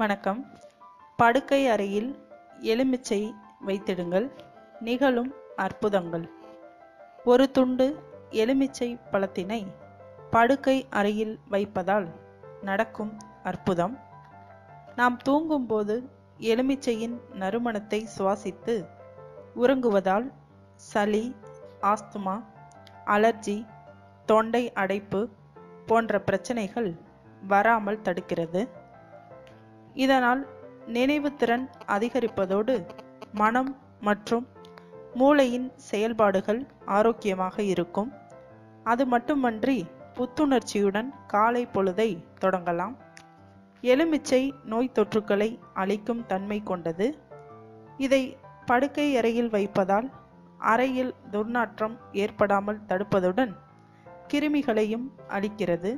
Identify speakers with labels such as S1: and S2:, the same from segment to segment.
S1: வணக்கம். படுக்கை அறையில் எலுமிச்சை வைத்திடுங்கள். நிகழும் அற்புதங்கள். ஒரு துண்டு எலுமிச்சை பழத்தினை படுக்கை அறையில் வைப்பதால் நடக்கும் அற்புதம். நாம் தூங்கும்போது எலுமிச்சையின் நறுமணத்தை சுவாசித்து உறங்குவதால் சளி ஆஸ்துமா அலர்ஜி தொண்டை அடைப்பு போன்ற பிரச்சனைகள் வராமல் தடுக்கிறது. இதனால் நினைவுத்திறன் அதிகரிப்பதோடு மனம் மற்றும் மூளையின் செயல்பாடுகள் ஆரோக்கியமாக இருக்கும். அது மட்டுமன்றி புத்துணர்ச்சியுடன் காலை பொழுதை தொடங்கலாம். எலுமிச்சை நோய் தொற்றுக்களை அழிக்கும் தன்மை கொண்டது. இதை படுக்கை அறையில் வைப்பதால் அறையில் துர்நாற்றம் ஏற்படாமல் தடுப்பதுடன் கிருமிகளையும் அழிக்கிறது.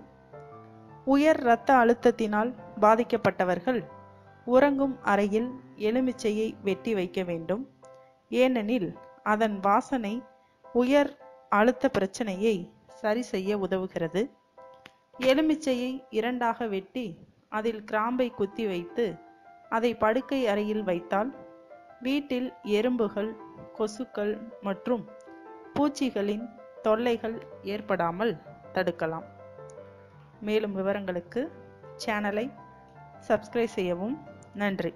S1: உயர் இரத்த அழுத்தத்தினால் பாதிக்கப்பட்டவர்கள் உறங்கும் அறையில் எலுமிச்சையை வெட்டி வைக்க வேண்டும். ஏனெனில் அதன் வாசனை உயர் அழுத்த பிரச்சனையை சரி செய்ய உதவுகிறது. எலுமிச்சையை இரண்டாக வெட்டி அதில் கிராம்பை குத்தி வைத்து அதை படுக்கை அறையில் வைத்தால் வீட்டில் எறும்புகள் கொசுக்கள் மற்றும் பூச்சிகளின் தொல்லைகள் ஏற்படாமல் தடுக்கலாம். மேலும் விவரங்களுக்கு சேனலை சப்ஸ்கிரைப் செய்யவும். நன்றி.